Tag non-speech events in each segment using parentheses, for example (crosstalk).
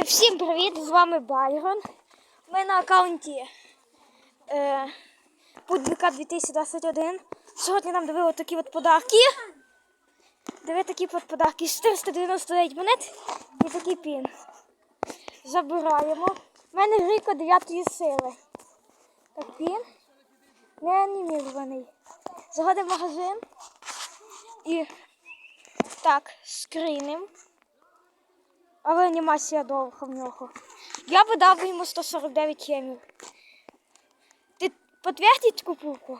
Е, всім привіт! З вами Байрон. Ми на аккаунті е, Путбіка 2021. Сьогодні нам дали такі от подарки. Диви такі от подарки. 499 монет і такий пін. Забираємо. У мене гріка 9 сили. Так, пін. Не анімірований. Заходимо в магазин. І так, скріним. Але анімація довга в нього. Я би дав йому 149 ємів. Ти підтвердить купівку?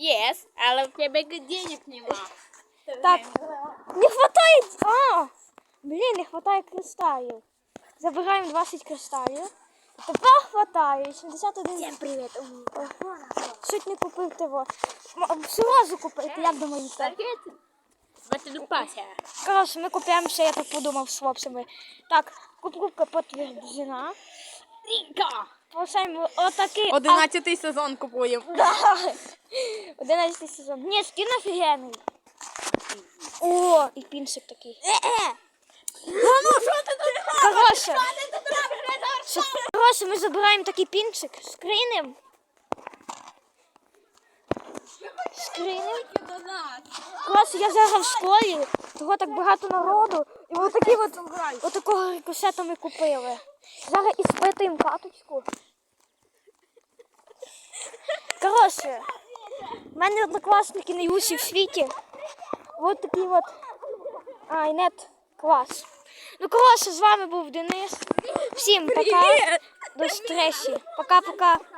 Yes, але в тебе денег нема. Так. Не хватає. А! Блін, не хватає кристалів. Забираємо 20 кристалів. Тепер хватає. 81. Всім привіт. Чуть не купив того. Всю разу купити, як думаєте? Батилюпася. Коротше, ми купуємо ще, я так подумав, з хлопцями. Так, покупка підтверджена. Ріка. Получаємо отакий. а- Одинадцятий сезон купуємо. (laughs) Да. 11 сезон. Ні, скін офігенний. О, і пінчик такий. Ну, що ти тут Коротше, Ти тут робиш? що- коротше, ми забираємо такий пінчик, скринем. Скринем. до нас. Коротше, я зараз в школі, того так багато народу. І от такі от, от такого рикошета ми купили. Зараз і іспитуємо каточку. Коротше, в мене однокласники найгусі в світі. От такий от айнет клас. Ну, коротше, з вами був Денис. Всім пока. До зустрічі. Пока-пока.